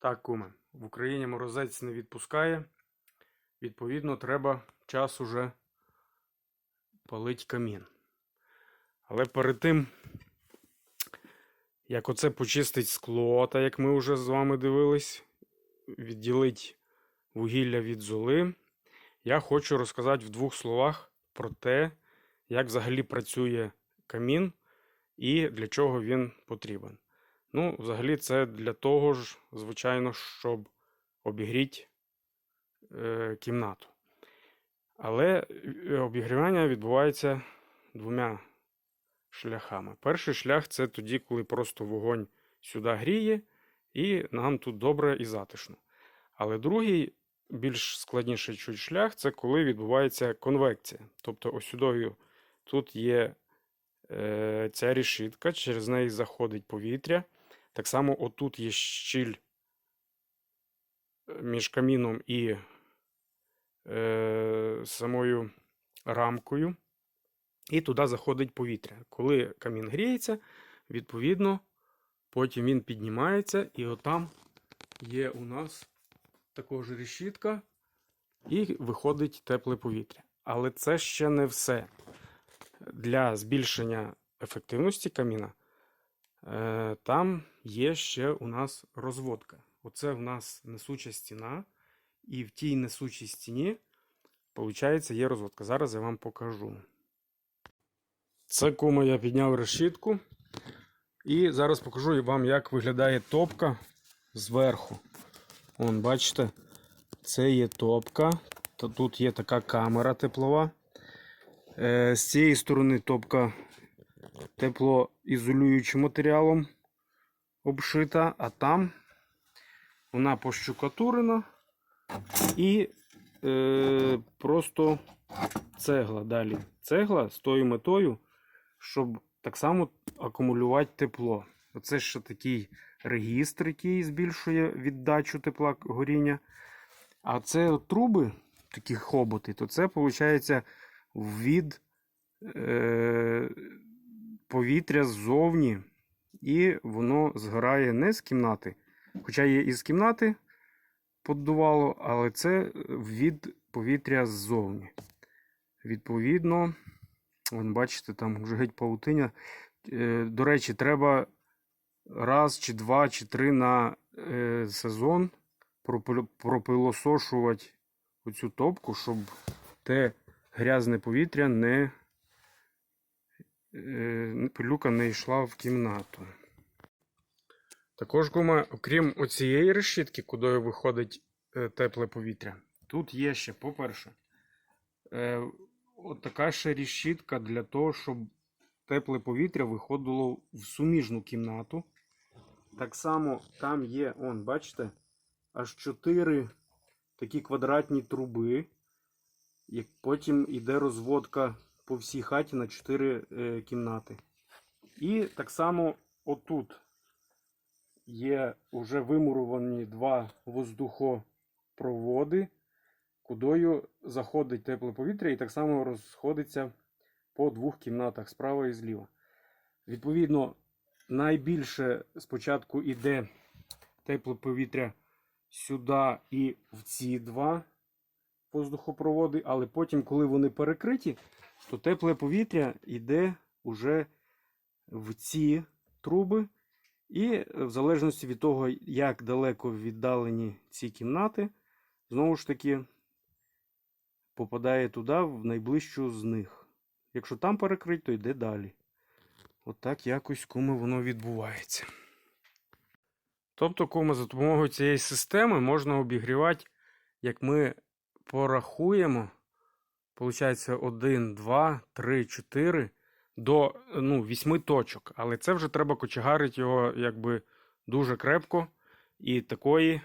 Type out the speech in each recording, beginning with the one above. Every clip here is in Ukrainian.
Так, куме, в Україні морозець не відпускає. Відповідно, треба час уже палить камін. Але перед тим, як оце почистить скло, та як ми вже з вами дивились, відділить вугілля від золи, я хочу розказати в двох словах про те, як взагалі працює камін і для чого він потрібен. Ну, взагалі, це для того ж, звичайно, щоб обігріти е, кімнату. Але е, обігрівання відбувається двома шляхами. Перший шлях це тоді, коли просто вогонь сюди гріє, і нам тут добре і затишно. Але другий, більш складніший чуть шлях, це коли відбувається конвекція. Тобто, ось сюди тут є е, ця решітка, через неї заходить повітря. Так само отут є щіль е, між каміном і е, самою рамкою, і туди заходить повітря. Коли камін гріється, відповідно, потім він піднімається, і отам є у нас також решітка, і виходить тепле повітря. Але це ще не все. Для збільшення ефективності каміна там є ще у нас розводка. Оце в нас несуча стіна, і в тій несучій стіні, виходить, є розводка. Зараз я вам покажу. Це кому я підняв решітку. І зараз покажу вам, як виглядає топка зверху. Вон, бачите, це є топка. Тут є така камера теплова. Е, З цієї сторони топка теплоізолюючим матеріалом обшита, а там вона пощукатурена і е, просто цегла далі. Цегла з тою метою, щоб так само акумулювати тепло. Оце ще такий регістр, який збільшує віддачу тепла горіння. А це труби, такі хоботи, то це виходить від е, повітря ззовні, і воно згорає не з кімнати. Хоча є і з кімнати поддувало, але це від повітря ззовні. Відповідно, вон, бачите, там вже геть паутиня. Е, До речі, треба раз, чи два, чи три на е, сезон пропил- пропилосошувати оцю топку, щоб те грязне повітря не е, пилюка не йшла в кімнату. Також, гума, окрім оцієї решітки, куди виходить е, тепле повітря, тут є ще, по-перше, е, така ще решітка для того, щоб тепле повітря виходило в суміжну кімнату. Так само там є, он, бачите, аж 4 такі квадратні труби. І потім йде розводка по всій хаті на 4 е, кімнати. І так само отут є вже вимуровані два воздухопроводи, кудою заходить тепле повітря і так само розходиться по двох кімнатах справа і зліва. Відповідно, найбільше спочатку йде тепле повітря сюди і в ці два воздухопроводи, але потім, коли вони перекриті, то тепле повітря йде уже в ці труби. І в залежності від того, як далеко віддалені ці кімнати, знову ж таки попадає туди, в найближчу з них. Якщо там перекрить, то йде далі. Отак якось куми воно відбувається. Тобто, куми, за допомогою цієї системи можна обігрівати, як ми порахуємо, Получається 1, 2, 3, 4 до ну, 8 точок. Але це вже треба кочегарити його якби дуже крепко. І такої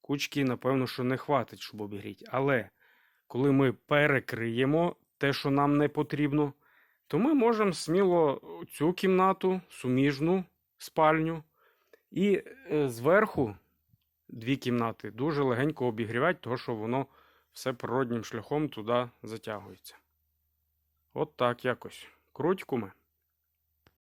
кучки, напевно, що не хватить, щоб обігріти. Але коли ми перекриємо те, що нам не потрібно, то ми можемо сміло цю кімнату, суміжну спальню, і е, зверху дві кімнати дуже легенько обігрівати, тому що воно все природнім шляхом туди затягується. От так якось. Круть, куме.